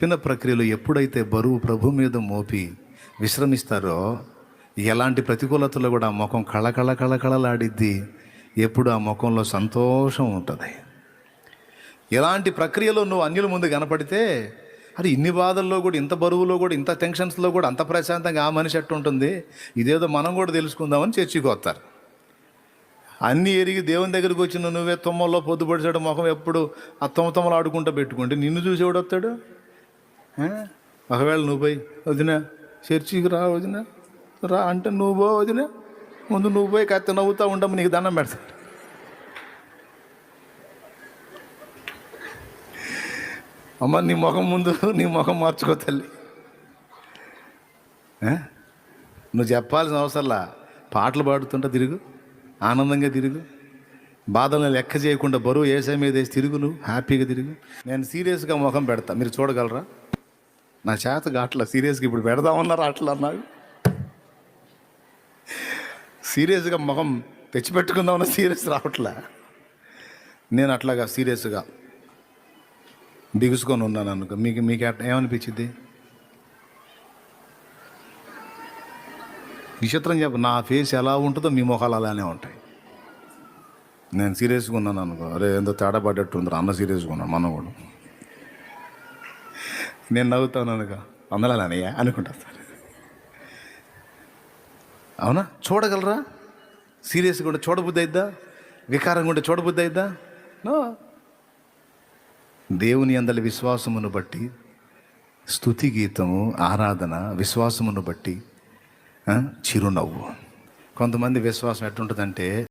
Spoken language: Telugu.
చెప్పిన ప్రక్రియలో ఎప్పుడైతే బరువు ప్రభు మీద మోపి విశ్రమిస్తారో ఎలాంటి ప్రతికూలతలో కూడా ఆ ముఖం కళకళ కళకళలాడిద్ది ఎప్పుడు ఆ ముఖంలో సంతోషం ఉంటుంది. ఎలాంటి ప్రక్రియలో నువ్వు అన్యుల ముందు కనపడితే అది ఇన్ని బాధల్లో కూడా ఇంత బరువులో కూడా ఇంత టెన్షన్స్లో కూడా అంత ప్రశాంతంగా ఆ మనిషి అట్టు ఉంటుంది? ఇదేదో మనం కూడా తెలుసుకుందామని చర్చికి వస్తారు. అన్నీ ఎరిగి దేవుని దగ్గరికి వచ్చిన నువ్వే తుమ్మల్లో పొద్దుపడిచాడు ముఖం ఎప్పుడు ఆ తుమ్మ తుమ్మలు ఆడుకుంటూ పెట్టుకుంటే నిన్ను చూసేవాడు వస్తాడు ఒకవేళ నువ్వు పోయి వదిన చర్చికి రా వదిన రా అంటే నువ్వు పో వదిన. ముందు నువ్వు పోయి కత్తి నవ్వుతూ ఉండము నీకు దండం పెడతా. అమ్మ నీ ముఖం ముందు నీ ముఖం మార్చుకో తల్లి. నువ్వు చెప్పాల్సిన అవసరంలా? పాటలు పాడుతుంటా తిరుగు ఆనందంగా తిరుగు. బాధలను లెక్క చేయకుండా బరువు ఏసే మీద వేసి తిరుగు నువ్వు హ్యాపీగా తిరుగు. నేను సీరియస్గా ముఖం పెడతా మీరు చూడగలరా? నా చేత అట్లా సీరియస్గా ఇప్పుడు పెడదామన్నారు అట్లా అన్నాడు. సీరియస్గా ముఖం తెచ్చిపెట్టుకుందామన్న సీరియస్ రావట్లే. నేను అట్లాగా సీరియస్గా బిగుసుకొని ఉన్నాను అనుకో మీకు మీకు ఏమనిపించింది? విచిత్రం చెప్ప నా ఫేస్ ఎలా ఉంటుందో మీ ముఖాలు అలానే ఉంటాయి. నేను సీరియస్గా ఉన్నాను అనుకో అరే ఏందో తేడా పడ్డట్టు ఉందిరా అన్న సీరియస్గా ఉన్నాను మనం కూడా నేను నవ్వుతాను అనుక అందరూ అలానయ్యా అనుకుంటా అవునా? చూడగలరా? సీరియస్గా ఉంటే చూడబుద్ధి అయిద్దా? వికారంగా ఉంటే చూడబుద్ధి అయిద్దా? నో. దేవుని అందలి విశ్వాసమును బట్టి స్థుతి గీతము ఆరాధన విశ్వాసమును బట్టి చిరునవ్వు. కొంతమంది విశ్వాసం ఎట్టుంటుందంటే